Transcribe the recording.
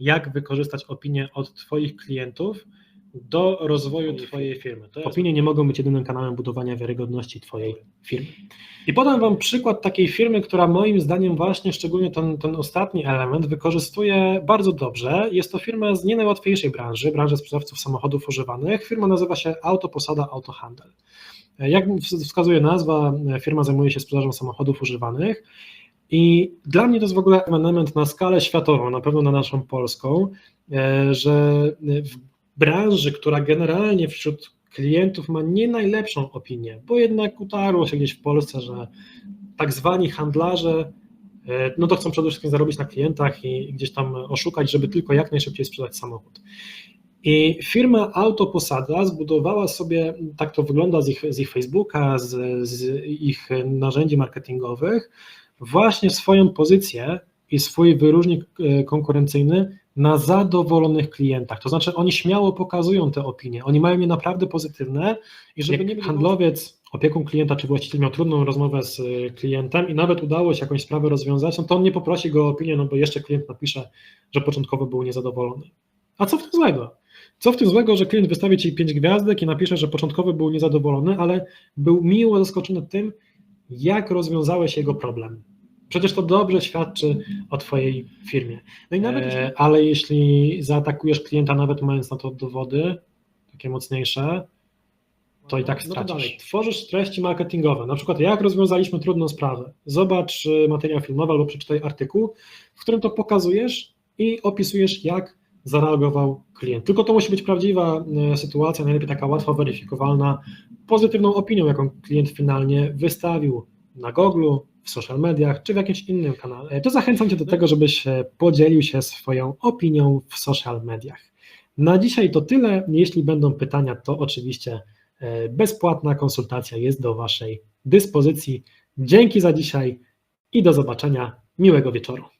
jak wykorzystać opinię od Twoich klientów do rozwoju Twojej firmy. To Opinie nie mogą być jedynym kanałem budowania wiarygodności Twojej firmy. I podam Wam przykład takiej firmy, która moim zdaniem właśnie szczególnie ten, ten ostatni element wykorzystuje bardzo dobrze. Jest to firma z nie najłatwiejszej branży, branży sprzedawców samochodów używanych. Firma nazywa się Autoposada Autohandel. Jak wskazuje nazwa, firma zajmuje się sprzedażą samochodów używanych. I dla mnie to jest w ogóle element na skalę światową, na pewno na naszą polską, e, że w branży, która generalnie wśród klientów ma nie najlepszą opinię, bo jednak utarło się gdzieś w Polsce, że tak zwani handlarze, e, no to chcą przede wszystkim zarobić na klientach i gdzieś tam oszukać, żeby tylko jak najszybciej sprzedać samochód. I firma Autoposada zbudowała sobie, tak to wygląda z ich, z ich Facebooka, z, z ich narzędzi marketingowych, właśnie swoją pozycję i swój wyróżnik e, konkurencyjny na zadowolonych klientach. To znaczy, oni śmiało pokazują te opinie, oni mają je naprawdę pozytywne i żeby nie handlowiec, opiekun klienta czy właściciel miał trudną rozmowę z e, klientem i nawet udało się jakąś sprawę rozwiązać, no to on nie poprosi go o opinię, no bo jeszcze klient napisze, że początkowo był niezadowolony. A co w tym złego? Co w tym złego, że klient wystawi Ci pięć gwiazdek i napisze, że początkowo był niezadowolony, ale był miło zaskoczony tym, jak rozwiązałeś jego problem. Przecież to dobrze świadczy o Twojej firmie. No i nawet, e, ale jeśli zaatakujesz klienta, nawet mając na to dowody, takie mocniejsze, to i tak stracisz. No dalej. Tworzysz treści marketingowe, na przykład jak rozwiązaliśmy trudną sprawę. Zobacz y, materiał filmowy albo przeczytaj artykuł, w którym to pokazujesz i opisujesz, jak zareagował klient. Tylko to musi być prawdziwa y, sytuacja, najlepiej taka łatwo weryfikowalna, pozytywną opinią, jaką klient finalnie wystawił na Google, w social mediach czy w jakimś innym kanale, to zachęcam Cię do tego, żebyś e, podzielił się swoją opinią w social mediach. Na dzisiaj to tyle. Jeśli będą pytania, to oczywiście e, bezpłatna konsultacja jest do Waszej dyspozycji. Dzięki za dzisiaj i do zobaczenia. Miłego wieczoru.